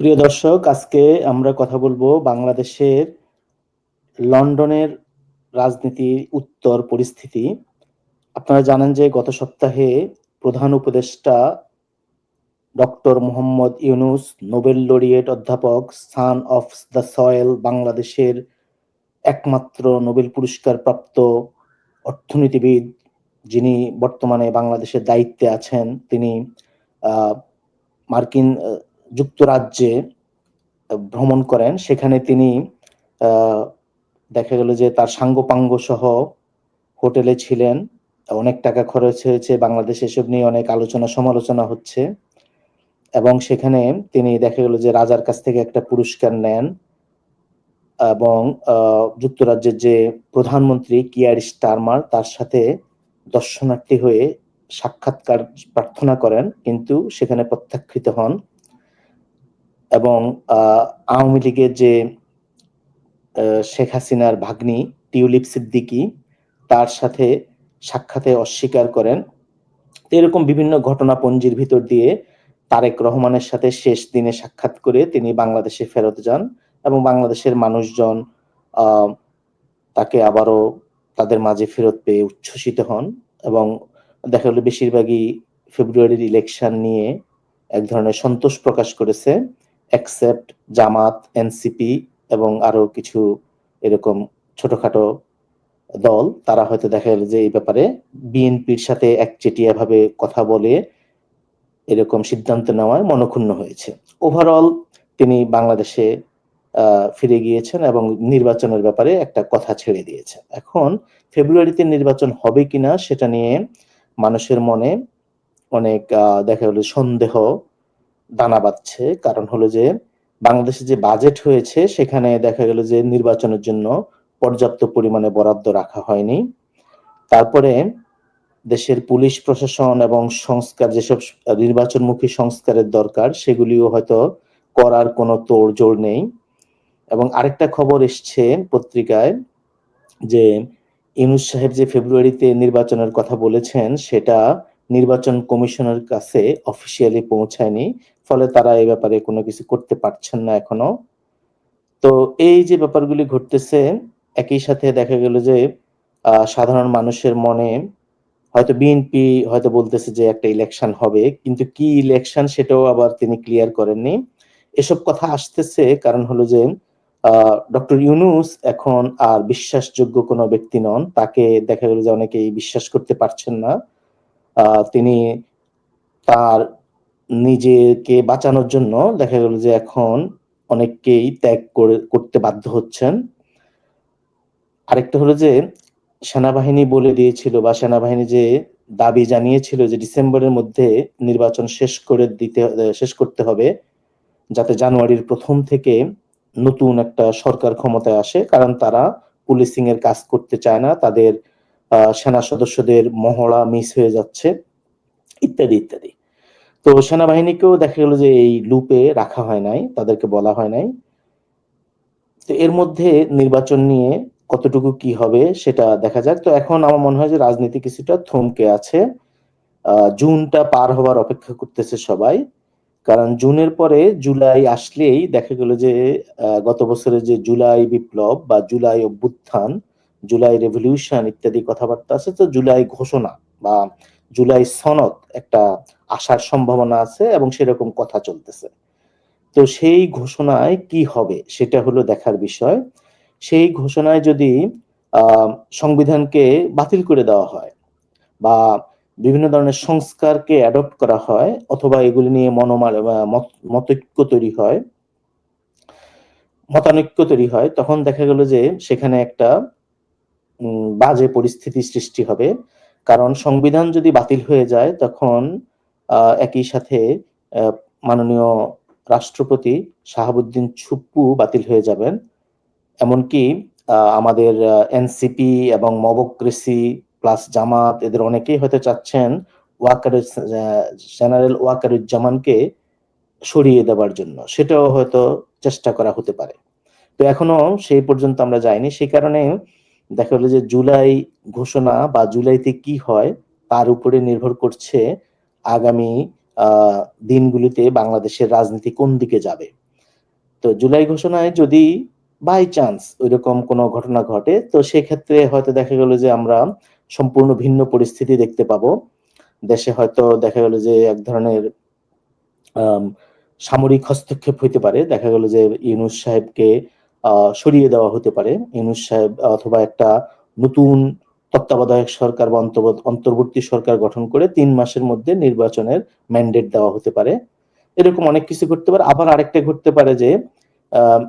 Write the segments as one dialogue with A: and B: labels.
A: প্রিয় দর্শক, আজকে আমরা কথা বলব বাংলাদেশের লন্ডনের রাজনীতির উত্তর পরিস্থিতি। আপনারা জানেন যে গত সপ্তাহে প্রধান উপদেষ্টা doctor Mohammad Yunus, Nobel laureate অধ্যাপক সান অফ দ্য সয়েল, বাংলাদেশের একমাত্র নোবেল পুরস্কার প্রাপ্ত অর্থনীতিবিদ যিনি বর্তমানে বাংলাদেশের দায়িত্বে আছেন, তিনি মার্কিন যুক্তরাজ্যে ভ্রমণ করেন। সেখানে তিনি দেখা গেল যে তার সাঙ্গপাঙ্গ সহ হোটেলে ছিলেন। অনেক টাকা খরচ হয়েছে, বাংলাদেশ এসব নিয়ে অনেক আলোচনা সমালোচনা হচ্ছে। এবং সেখানে তিনি দেখা গেল যে রাজার কাছ থেকে একটা পুরস্কার নেন। এবং যুক্তরাজ্যের যে প্রধানমন্ত্রী কিয়ার স্টারমার, তার সাথে দর্শনার্থী হয়ে সাক্ষাৎকার প্রার্থনা করেন। কিন্তু সেখানে প্রত্যাখ্যিত হন। এবং আওয়ামী লীগের যে শেখ হাসিনার ভাগ্নি টিউলিপ সিদ্দিকি তার সাথে সাক্ষাতে অস্বীকার করেন। এরকম বিভিন্ন ঘটনা পঞ্জির ভিতর দিয়ে তারেক রহমানের সাথে শেষ দিনে সাক্ষাৎ করে তিনি বাংলাদেশে ফেরত যান এবং বাংলাদেশের মানুষজন তাকে আবারও তাদের মাঝে ফেরত পেয়ে উচ্ছ্বসিত হন এবং দেখা গেল বেশিরভাগই ফেব্রুয়ারির ইলেকশন নিয়ে এক ধরনের সন্তোষ প্রকাশ করেছে। অ্যাকসেপ্ট জামাত এনসিপি এবং আরও কিছু এরকম ছোটখাটো দল, তারা হয়তো দেখা গেল যে এই ব্যাপারে বিএনপির সাথে একচেটিয়া ভাবে কথা বলে এরকম সিদ্ধান্ত নেওয়ায় মনক্ষুণ্ণ হয়েছে। ওভারঅল তিনি বাংলাদেশে ফিরে গিয়েছেন এবং নির্বাচনের ব্যাপারে একটা কথা ছেড়ে দিয়েছেন। এখন ফেব্রুয়ারিতে নির্বাচন হবে কিনা সেটা নিয়ে মানুষের মনে অনেক দেখা গেল সন্দেহ দানা বাঁধছে। কারণ হলো যে, বাংলাদেশে যে বাজেট হয়েছে, সেখানে দেখা গেল যে নির্বাচনের জন্য পর্যাপ্ত পরিমাণে বরাদ্দ রাখা হয়নি। তারপরে দেশের পুলিশ প্রশাসন এবং সংস্কার, যেসব নির্বাচনমুখী সংস্কারের দরকার, সেগুলিও হয়তো করার কোনো তোড়জোড় নেই। এবং আরেকটা খবর এসছে পত্রিকায় যে ইনুস সাহেব যে ফেব্রুয়ারিতে নির্বাচনের কথা বলেছেন, সেটা নির্বাচন কমিশনের কাছে অফিসিয়ালি পৌঁছায়নি। ফলে তারা এই ব্যাপারে কোনো কিছু করতে পারছেন না এখনও। তো এই যে ব্যাপারগুলি ঘটতেছে, একই সাথে দেখা গেল যে সাধারণ মানুষের মনে হয়তো বিএনপি হয়তো বলতেছে যে একটা ইলেকশন হবে, কিন্তু কি ইলেকশন সেটাও আবার তিনি ক্লিয়ার করেননি। এসব কথা আসতেছে কারণ হলো যে ডক্টর ইউনুস এখন আর বিশ্বাসযোগ্য কোনো ব্যক্তি নন। তাকে দেখা গেল যে অনেকেই বিশ্বাস করতে পারছেন না। তিনি তার নিজেকে বাঁচানোর জন্য দেখা গেল যে এখন অনেককেই ত্যাগ করে, করতে বাধ্য হচ্ছেন। আরেকটা হলো যে সেনাবাহিনী বলে দিয়েছিল বা সেনাবাহিনী যে দাবি জানিয়েছিল যে ডিসেম্বরের মধ্যে নির্বাচন শেষ করে দিতে, শেষ করতে হবে, যাতে জানুয়ারির প্রথম থেকে নতুন একটা সরকার ক্ষমতায় আসে, কারণ তারা পুলিশিং এর কাজ করতে চায় না, তাদের সেনা সদস্যদের মহড়া মিস হয়ে যাচ্ছে, ইত্যাদি ইত্যাদি। তো সেনাবাহিনীকেও দেখা গেল যে এই লুপে রাখা হয় নাই, তাদেরকে বলা হয় নাই। তো এর মধ্যে নির্বাচন নিয়ে কতটুকু কি হবে সেটা দেখা যাক। তো এখন আমার মনে হয় যে রাজনীতি কিছুটা থমকে আছে। জুনটা পার হবার অপেক্ষা করতেছে সবাই। কারণ জুনের পরে জুলাই আসলেই দেখা গেল যে গত বছরের যে জুলাই বিপ্লব বা জুলাই অভ্যুত্থান, জুলাই রেভলিউশন ইত্যাদি কথাবার্তা আছে, তো জুলাই ঘোষণা বা জুলাই সনদ একটা আসার সম্ভাবনা আছে এবং সেরকম কথা চলতেছে। তো সেই ঘোষণায় কি হবে সেটা হলো দেখার বিষয়। সেই ঘোষণায় যদি সংবিধানকে বাতিল করে দেওয়া হয় বা বিভিন্ন ধরনের সংস্কারকে অ্যাডপ্ট করা হয় অথবা এগুলি নিয়ে মনোমাল মতৈক্য তৈরি হয়, মতানৈক্য তৈরি হয়, তখন দেখা গেল যে সেখানে একটা বাজে পরিস্থিতি সৃষ্টি হবে। কারণ সংবিধান যদি বাতিল হয়ে যায়, তখন একই সাথে মাননীয় রাষ্ট্রপতি শাহাবুদ্দিন ছুপ্পু বাতিল হয়ে যাবেন। এমনকি আমাদের এনসিপি এবং মবক্রেসি প্লাস জামাত, এদের অনেকেই হয়তো চাচ্ছেন ওয়াকার জেনারেল ওয়াকারুজ্জামানকে সরিয়ে দেওয়ার জন্য। সেটাও হয়তো চেষ্টা করা হতে পারে। তো এখনও সেই পর্যন্ত আমরা যাইনি। সেই কারণে দেখা গেলো যে জুলাই ঘোষণা বা জুলাইতে কি হয়, তার উপরে নির্ভর করছে আগামী দিনগুলিতে বাংলাদেশের রাজনীতি কোন দিকে যাবে। তো জুলাই ঘোষণায় যদি বাই চান্স ওইরকম কোনো ঘটনা ঘটে, তো সেক্ষেত্রে হয়তো দেখা গেল যে আমরা সম্পূর্ণ ভিন্ন পরিস্থিতি দেখতে পাবো। দেশে হয়তো দেখা গেল যে এক ধরনের সামরিক হস্তক্ষেপ হইতে পারে। দেখা গেল যে ইউনুস সাহেবকে সরিয়ে দেওয়া হতে পারে। ইউনুস সাহেব অথবা একটা নতুন তত্ত্বাবধায়ক সরকার বা অন্তর্ব- অন্তর্বর্তী সরকার গঠন করে তিন মাসের মধ্যে নির্বাচনের ম্যান্ডেট দেওয়া হতে পারে। এরকম অনেক কিছু ঘটতে পারে। আবার আরেকটা ঘটতে পারে যে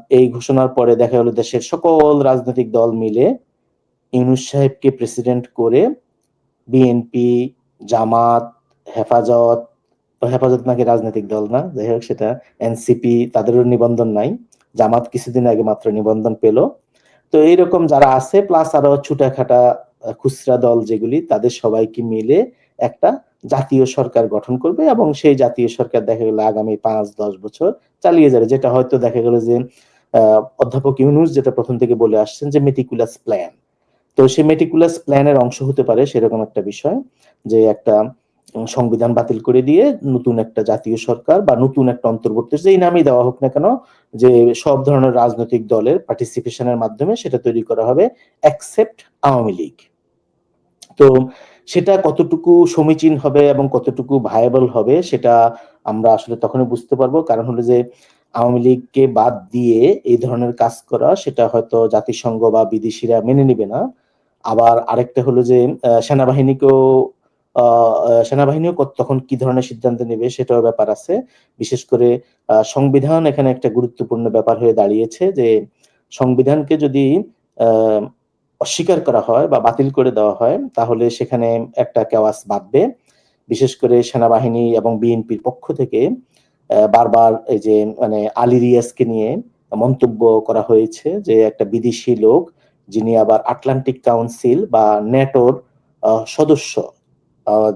A: এই ঘোষণার পরে দেখা গেল দেশের সকল রাজনৈতিক দল মিলে ইউনুস সাহেবকে প্রেসিডেন্ট করে বিএনপি জামাত, হেফাজত হেফাজত নাকি রাজনৈতিক দল না? যাই হোক, সেটা এনসিপি তাদেরও নিবন্ধন নাই। জামাত কিছুদিন আগে মাত্র নিবন্ধন পেল। তো এইরকম যারা আছে প্লাস আরও ছুটাখাটা খুচরা দল যেগুলি, তাদের সবাইকে মিলে একটা জাতীয় সরকার গঠন করবে এবং সেই জাতীয় সরকার দেখা গেল আগামী পাঁচ, দশ বছর চালিয়ে যাবে। যেটা হয়তো দেখা গেল যে অধ্যাপক ইউনুস যেটা প্রথম থেকে বলে আসছেন যে মেটিকুলাস প্ল্যান তো সেই মেটিকুলাস প্ল্যানের অংশ হতে পারে সেরকম একটা বিষয় যে একটা সংবিধান বাতিল করে দিয়ে নতুন একটা জাতীয় সরকার বা নতুন একটা অন্তর্বর্তী যেই নামই দেওয়া হোক না কেন, যে সব ধরনের রাজনৈতিক দলের পার্টিসিপেশনের মাধ্যমে সেটা তৈরি করা হবে অ্যাকসেপ্ট আওয়ামী লীগ। তো সেটা কতটুকু সমীচীন হবে এবং কতটুকু ভায়াবল হবে সেটা আমরা আসলে তখনই বুঝতে পারব। কারণ হলো যে আওয়ামী লীগকে বাদ দিয়ে এই ধরনের কাজ করা সেটা হয়তো জাতিসংঘ বা বিদেশিরা মেনে নিবে না। আবার আরেকটা হলো যে সেনাবাহিনীকেও সেনাবাহিনীও তখন কি ধরনের সিদ্ধান্ত নেবে সেটাও ব্যাপার আছে। বিশেষ করে সংবিধান এখানে একটা গুরুত্বপূর্ণ ব্যাপার হয়ে দাঁড়িয়েছে যে, সংবিধানকে যদি অস্বীকার করা হয় বা বাতিল করে দেওয়া হয়, তাহলে সেখানে একটা কেওয়াস বাঁধবে। বিশেষ করে সেনাবাহিনী এবং বিএনপির পক্ষ থেকে বারবার এই যে মানে আলী রিয়াজকে নিয়ে মন্তব্য করা হয়েছে যে, একটা বিদেশি লোক যিনি আবার আটলান্টিক কাউন্সিল বা ন্যাটোর সদস্য।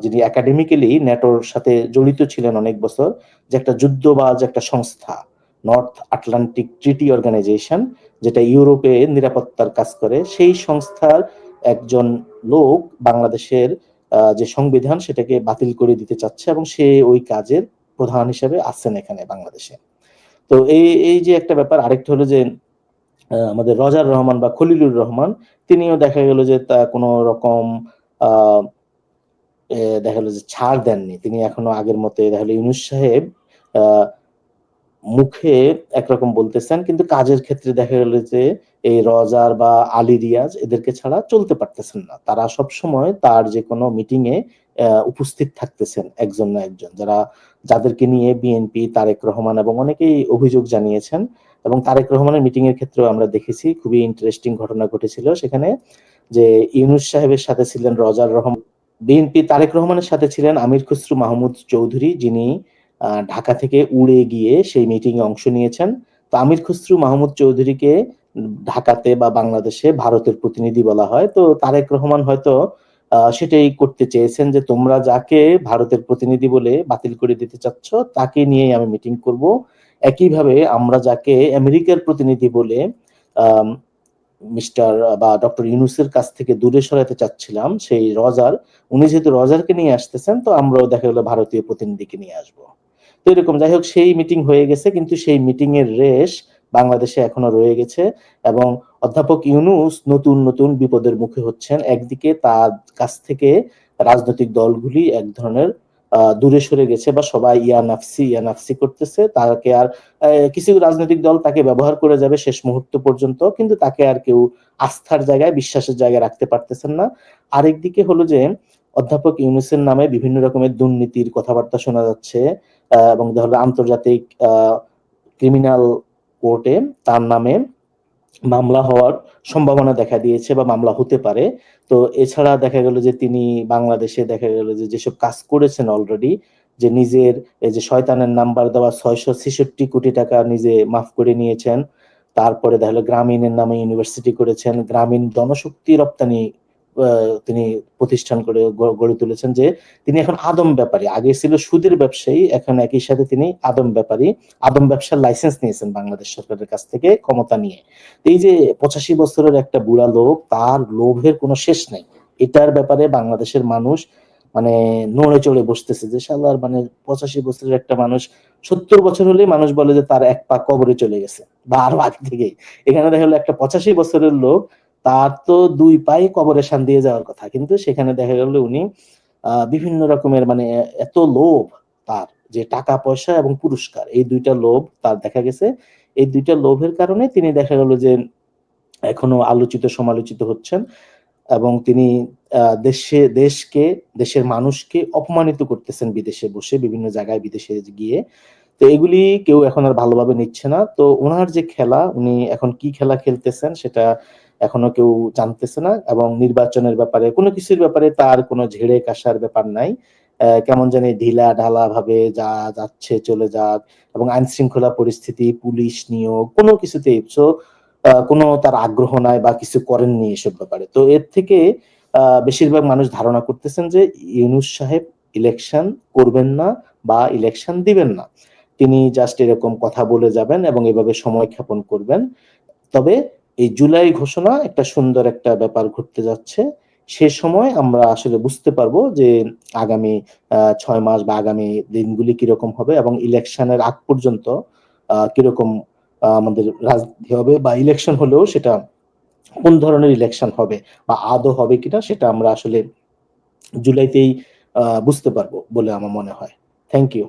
A: যিনি একাডেমিক্যালি ন্যাটোর সাথে জড়িত ছিলেন অনেক বছর, যে একটা যুদ্ধবাজ একটা সংস্থা নর্থ আটলান্টিক ট্রিটি অর্গানাইজেশন যেটা ইউরোপে নিরাপত্তার কাজ করে, সেই সংস্থার একজন লোক বাংলাদেশের যে সংবিধান সেটাকে বাতিল করে দিতে চাচ্ছে এবং সে ওই কাজের প্রধান হিসেবে আছেন এখানে বাংলাদেশে। তো এই এই যে একটা ব্যাপার, আরেকটা হলো যে আমাদের রজার রহমান বা খলিলুর রহমান, তিনিও দেখা গেল যে তা কোনো রকম, আহ দেখা গেল যে ছাড় দেননি। তিনি এখনও আগের মতো দেখা গেল ইউনুস সাহেব মুখে একরকম বলতেছেন, কিন্তু কাজের ক্ষেত্রে দেখা গেল যে এই রজার বা আলী রিয়াজ এদেরকে ছাড়া চলতে পারতেছেন না। তারা সব সময় তার যে কোনো মিটিং এ উপস্থিত থাকতেছেন একজন না একজন। যারা, যাদেরকে নিয়ে বিএনপি তারেক রহমান এবং অনেকেই অভিযোগ জানিয়েছেন, এবং তারেক রহমানের মিটিং এর ক্ষেত্রেও আমরা দেখেছি, খুবই ইন্টারেস্টিং ঘটনা ঘটেছিল। সেখানে যে ইউনুস সাহেবের সাথে ছিলেন রজার রহমান বিএনপি তারেক রহমানের সাথে ছিলেন আমির খুসরু মাহমুদ চৌধুরী, যিনি ঢাকা থেকে উড়ে গিয়ে সেই মিটিং এ অংশ নিয়েছেন। তো আমির খুসরু মাহমুদ চৌধুরীকে ঢাকাতে বা বাংলাদেশে ভারতের প্রতিনিধি বলা হয়। তো তারেক রহমান হয়তো সেটাই করতে চেয়েছেন যে তোমরা যাকে ভারতের প্রতিনিধি বলে বাতিল করে দিতে চাচ্ছ, তাকে নিয়েই আমি মিটিং করব। একইভাবে আমরা যাকে আমেরিকার প্রতিনিধি বলে মিস্টার বা ডক্টর ইউনুসের কাছ থেকে দূরে সরাতে চাচ্ছিলাম, সেই রজার, উনি যেহেতু রজারকে নিয়ে আসতেছেন, তো আমরাও দেখা গেলো ভারতীয় প্রতিনিধিকে নিয়ে আসব। তো এরকম, যাই হোক, সেই মিটিং হয়ে গেছে, কিন্তু সেই মিটিং এর রেশ বাংলাদেশে এখনও রয়ে গেছে এবং অধ্যাপক ইউনুস নতুন নতুন বিপদের মুখে হচ্ছেন। একদিকে তার কাছ থেকে রাজনৈতিক দলগুলি এক ধরনের দূরে সরে গেছে বা সবাই ইয়া নাফসি ইয়া নাফসি করতেছে, তাকে আর কিছু রাজনৈতিক দল তাকে ব্যবহার করে যাবে শেষ মুহূর্ত পর্যন্ত, কিন্তু তাকে আর কেউ আস্থার জায়গায়, বিশ্বাসের জায়গায় রাখতে পারতেছেন না। আরেকদিকে হলো যে, অধ্যাপক ইউনুসের নামে বিভিন্ন রকমের দুর্নীতির কথাবার্তা শোনা যাচ্ছে এবং ধরো আন্তর্জাতিক ক্রিমিনাল কোর্টে তার নামে। মামলা হওয়ার সম্ভাবনা দেখা দিয়েছে বা মামলা হতে পারে। তো এছাড়া দেখা গেল যে তিনি বাংলাদেশে দেখা গেল যে যেসব কাজ করেছেন অলরেডি যে নিজের এই যে শয়তানের নাম্বার দেওয়া ছয়শো ছেষট্টি কোটি টাকা নিজে মাফ করে নিয়েছেন। তারপরে দেখা গেলো গ্রামীণের নামে ইউনিভার্সিটি করেছেন। গ্রামীণ জনশক্তি রপ্তানি তিনি প্রতিষ্ঠান করে গড়ে তুলেছেন যে তিনি এখন আদম ব্যাপারী। আগে ছিল সুদের ব্যবসায়ী, এখন একই সাথে তিনি আদম ব্যাপারী। আদম ব্যবসার লাইসেন্স নিয়েছেন বাংলাদেশ সরকারের কাছ থেকে ক্ষমতা নিয়ে। এই যে পঁচাশি বছরের একটা বুড়া লোক, তার লোভের কোনো শেষ নেই। এটার ব্যাপারে বাংলাদেশের মানুষ মানে নড়ে চড়ে বসতেছে যে সালার মানে পঁচাশি বছরের একটা মানুষ, সত্তর বছর হলে মানুষ বলে যে তার এক পা কবরে চলে গেছে। বা আরও আগে থেকেই। এখানে দেখা গেলো একটা পঁচাশি বছরের লোক তার তো দুই পায়ে কবরে শান দিয়ে যাওয়ার কথা। কিন্তু সেখানে দেখা গেল উনি বিভিন্ন রকমের মানে এত লোভ তার, যে টাকা, পয়সা এবং পুরস্কার। এই দুইটা লোভ তার দেখা গেছে। এই দুইটা লোভের কারণে তিনি দেখা গেল যে এখনও আলোচিত, সমালোচিত হচ্ছেন এবং তিনি দেশে, দেশকে, দেশের মানুষকে অপমানিত করতেছেন বিদেশে বসে, বিভিন্ন জায়গায় বিদেশে গিয়ে। তো এগুলি কেউ এখন আর ভালোভাবে নিচ্ছে না। তো ওনার যে খেলা, উনি এখন কি খেলা খেলতেছেন সেটা এখনও কেউ জানতেছে না এবং নির্বাচনের ব্যাপারে, কোনো কিছুর ব্যাপারে তার কোনো ঝেড়ে কাশার ব্যাপার নাই। কেমন জানি ঢিলা ঢালা ভাবে যা যাচ্ছে চলে যাক এবং আইন শৃঙ্খলা পরিস্থিতি, পুলিশ নিয়োগ, কোনো কিছুতেই। সো কোনো তার আগ্রহ নাই বা কিছু করেননি এসব ব্যাপারে। তো এর থেকে বেশিরভাগ মানুষ ধারণা করতেছেন যে ইউনুস সাহেব ইলেকশন করবেন না বা ইলেকশন দিবেন না। তিনি জাস্ট এরকম কথা বলে যাবেন এবং এভাবে সময় ক্ষেপণ করবেন। তবে এই জুলাই ঘোষণা একটা সুন্দর একটা ব্যাপার ঘটতে যাচ্ছে। সে সময় আমরা আসলে বুঝতে পারব যে আগামী ছয় মাস বা আগামী দিনগুলি কীরকম হবে এবং ইলেকশনের আগ পর্যন্ত কীরকম আমাদের রাজনীতি হবে বা ইলেকশন হলেও সেটা কোন ধরনের ইলেকশন হবে বা আদৌ হবে কিনা সেটা আমরা আসলে জুলাইতেই বুঝতে পারব বলে আমার মনে হয়। Thank you